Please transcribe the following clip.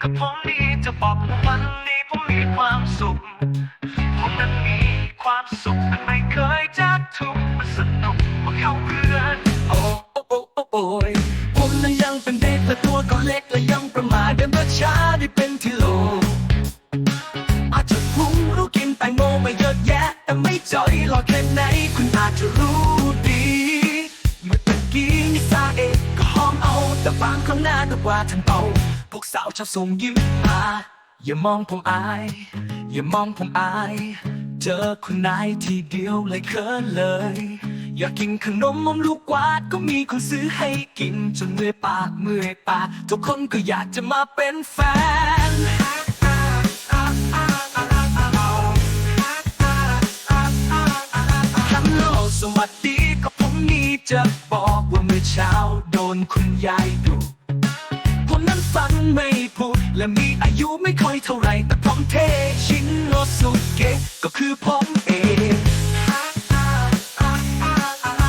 กับผมนี้จะบอกว่าวันนี้ผมมีความสุข ผมนั้นมีความสุขแต่ไม่เคยจากทุกข์มันสนุกกว่าเข้าเพื่อนโอ้โอ้โอ้โอ้โอ้ยผมนั้นยังเป็นเด็กแต่ตัวก็เล็กและยังประมาทเดินมาช้าได้เป็นที่โลอาจจะพุ่งรู้กินแตงโมมาเยอะแยะ แต่ไม่จ่อยหรอกแค่ไหนคุณอาจจะรู้ดีเมื่อตะกี้นิสาเองก็หองเอาแต่บางครั้งหน้าก็กว่าทันเป่า วกสาวชอบส่งยิ้มมาอย่ามองผมอาย อย่ามองผมอาย เจอคุณนายทีเดียวเลยเขินเลย อยากกินขนมมมลูกกวาดก็มีคนซื้อให้กินจนเมื่อยปากเมื่อยปากทุกคนก็อยากจะมาเป็นแฟนฮัลโหลสวัสดีก็ผมนี่จะบอกว่าเมื่อเช้าโดนคุณยายดุ ไม่พูด และมีอายุไม่ค่อยเท่าไรแต่ผมเทชินโนสุเกะก็คือผม